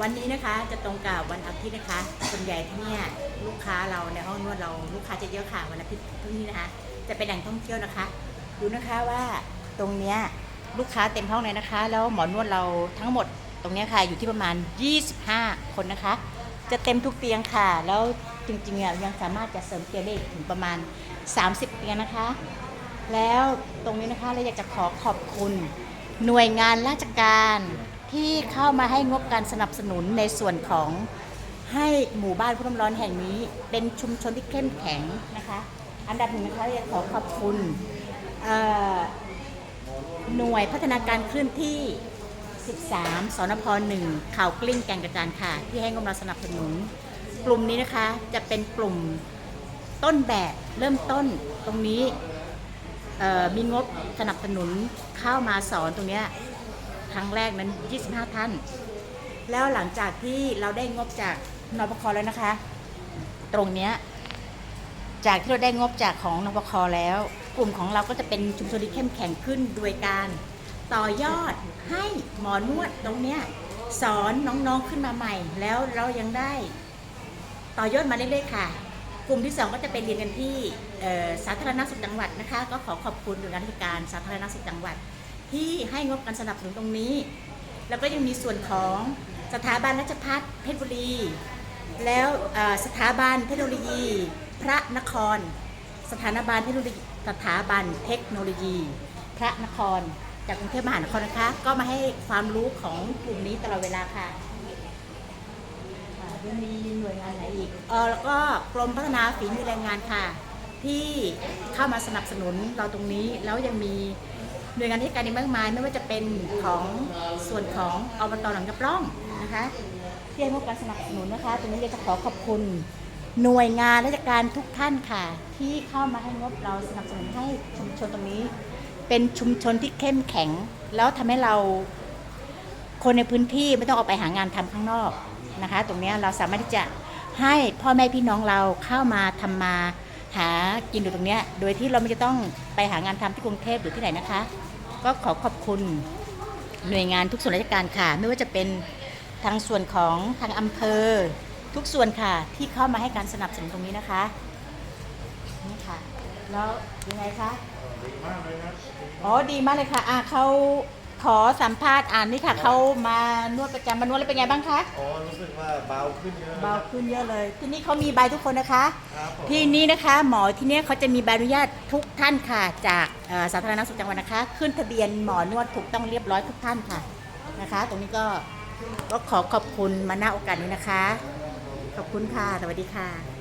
วันนี้นะคะจะตรงกับวันอาทิตย์นะคะ ส่วนใหญ่ที่เนี่ยลูกค้าเราในห้องนวดเราลูกค้าจะเยอะค่ะวันอาทิตย์ที่นี่นะคะ จะเป็นแหล่งท่องเที่ยวนะคะ ดูนะคะว่าตรงเนี้ยลูกค้าเต็มห้องเลยนะคะ แล้วหมอนวดเราทั้งหมดตรงเนี้ยค่ะอยู่ที่ประมาณ 25 คนนะคะ จะเต็มทุกเตียงค่ะ แล้วจริงๆอะยังสามารถจะเสริมเตียงได้อีกถึงประมาณ 30 เตียงนะคะ แล้วตรงนี้นะคะเราอยากจะขอขอบคุณหน่วยงานราชการ ที่เข้ามาให้งบการสนับสนุนในส่วนของให้หมู่บ้านผู้น้ำร้อนแห่งนี้ เป็นชุมชนที่เข้มแข็งนะคะ อันดับหนึ่งนะคะอยากขอขอบคุณหน่วยพัฒนาการเคลื่อนที่ 13 สนพ1ข่าวกลิ้งแกงกระจานค่ะ ที่ให้งบมาสนับสนุน กลุ่มนี้นะคะจะเป็นกลุ่มต้นแบบเริ่มต้นตรงนี้มีงบสนับสนุนเข้ามาสอนตรงเนี้ย ครั้งแรกนั้น 25 ท่าน แล้วหลังจากที่เราได้งบจากนปคแล้วนะคะ ตรงเนี้ยจากที่เราได้งบจากของนปคแล้ว กลุ่มของเราก็จะเป็นชุมชนที่เข้มแข็งขึ้นโดยการต่อยอดให้หมอนวดตรงเนี้ยสอนน้องๆขึ้นมาใหม่ แล้วเรายังได้ ต่อยอดมาเรื่อยๆค่ะ กลุ่มที่ 2 ก็จะไปเรียนกันที่สาธารณสุขจังหวัดนะคะ ก็ขอขอบคุณหน่วยงานราชการสาธารณสุขจังหวัด ที่ให้งบการสนับสนุนตรงนี้ แล้วก็ยังมีส่วนของสถาบันราชภัฏเพชรบุรี แล้วสถาบันเทคโนโลยี พระนคร สถาบันเทคโนโลยีสถาบันเทคโนโลยี พระนคร จากกรุงเทพมหานครนะคะ ก็มาให้ความรู้ของกลุ่มนี้ตลอดเวลาค่ะค่ะยังมีหน่วยงานไหนอีกเออแล้วก็กรมพัฒนาฝีมือแรงงานค่ะ ที่เข้ามาสนับสนุนเราตรงนี้แล้วยังมี หน่วยงานที่การอีกมากมายไม่ว่าจะเป็นของส่วนของอบตหลังกระปล้องนะคะที่ให้พวกการสนับสนุนนะคะตรงนี้อยากจะขอขอบคุณ หน่วยงานราชการทุกท่านค่ะ ที่เข้ามาให้งบเราสนับสนุนให้ชุมชนตรงนี้ เป็นชุมชนที่เข้มแข็ง แล้วทำให้เราคนในพื้นที่ไม่ต้องออกไปหางานทำข้างนอกนะคะ ตรงนี้เราสามารถที่จะให้พ่อแม่พี่น้องเราเข้ามาทำมา หากินอยู่ตรงเนี้ยโดยที่เราไม่จะต้องไปหางานทำที่กรุงเทพหรือที่ไหนนะคะ ก็ขอขอบคุณหน่วยงานทุกส่วนราชการค่ะ ไม่ว่าจะเป็นทางส่วนของทางอำเภอ ทุกส่วนค่ะที่เข้ามาให้การสนับสนุนตรงนี้นะคะนี่ค่ะแล้วยังไงคะอ๋อดีมากเลยค่ะอ่าเขา ขอสัมภาษณ์อ่านนี่ค่ะเขามานวดประจำมานวดแล้วเป็นไงบ้างคะอ๋อรู้สึกว่าเบาขึ้นเยอะเบาขึ้นเยอะเลย ที่นี่เขามีใบทุกคนนะคะ ครับผมที่นี่นะคะ หมอที่เนี่ยเขาจะมีใบอนุญาตทุกท่านค่ะ จากเอ่อสาธารณสุขจังหวัดนะคะ ขึ้นทะเบียนหมอนวดถูกต้องเรียบร้อยทุกท่านค่ะนะคะ ตรงนี้ก็ก็ขอขอบคุณมาณโอกาสนี้นะคะ ขอบคุณค่ะสวัสดีค่ะ